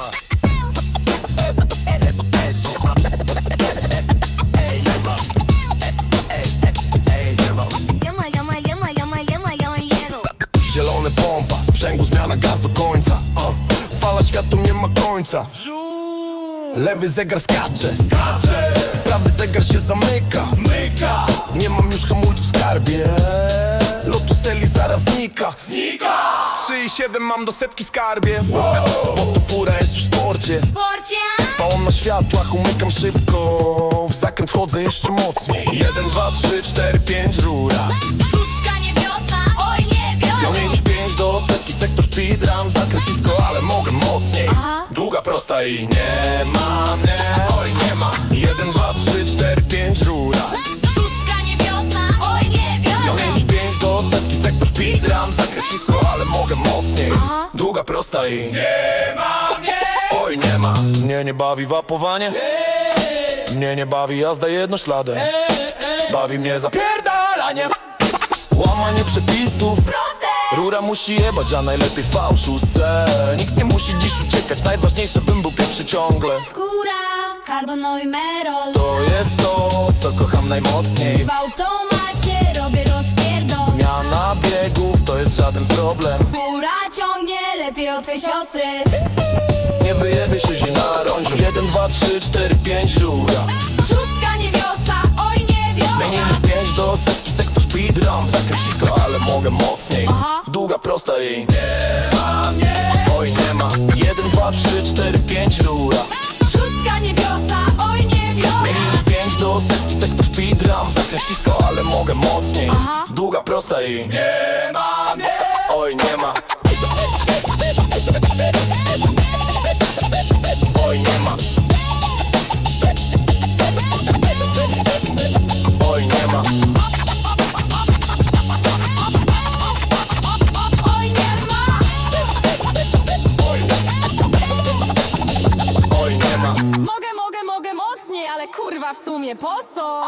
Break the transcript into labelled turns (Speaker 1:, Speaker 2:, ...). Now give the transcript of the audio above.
Speaker 1: ma. Zielony pompa, sprzęgu zmiana gaz do końca. Fala światu nie ma końca. Lewy zegar skacze, skacze. Prawy zegar się zamyka. Myka. Nie mam już hamulców w skarbie. Lotus Eli zaraz znika. Znika. 3,7 mam do setki skarbie. Bo to fura jest w sporcie.
Speaker 2: Sporcie!
Speaker 1: Pałam na światłach, umykam szybko. W zakręt wchodzę jeszcze mocniej. 1, 2, 3, 4, 5, rura.
Speaker 2: Szóstka niebiosa, oj nie
Speaker 1: Miał
Speaker 2: wiodło
Speaker 1: mieć 5 do setki, sektor speedrun Zakręcisko, ale mogę mocniej. Długa, prosta i nie ma mnie Oj, nie ma. 1, 2, 3, 4, 5, rura.
Speaker 2: Szóstka niebiosa, oj nie
Speaker 1: Miał
Speaker 2: wiodło
Speaker 1: mieć 5 do setki, sektor speedrun Zakręcisko, ale mogę mocniej. Długa, prosta i nie ma mnie. Oj, nie ma. Mnie nie bawi wapowanie. Mnie nie bawi jazda jednośladem Bawi mnie zapierdalanie. Łamanie przepisów.
Speaker 2: Proste!
Speaker 1: Rura musi jebać, a najlepiej w fałszówce Nikt nie musi dziś uciekać. Najważniejsze bym był pierwszy ciągle.
Speaker 2: Skóra, karbono i merol.
Speaker 1: To jest to, co kocham najmocniej.
Speaker 2: W
Speaker 1: problem.
Speaker 2: Fura ciągnie lepiej od twej siostry.
Speaker 1: Nie wyjebie się zi na rondzie 1, 2, 3, 4, 5, rura.
Speaker 2: Szóstka niebiosa, oj nie wiodło
Speaker 1: Zmieniłem 5 do setki, sektor speedrun. Zakręcisko, ale mogę mocniej.
Speaker 2: Aha.
Speaker 1: Długa, prosta i nie ma mnie. Oj, nie ma. 1, 2, 3, 4, 5, rura.
Speaker 2: Szóstka niebiosa, oj nie wiodło
Speaker 1: Zmieniłem 5 do setki, sektor speedrun. Zakręcisko, ale mogę mocniej.
Speaker 2: Aha.
Speaker 1: Długa, prosta i nie ma mnie
Speaker 3: Mogę, mogę, mogę mocniej, ale kurwa w sumie po co?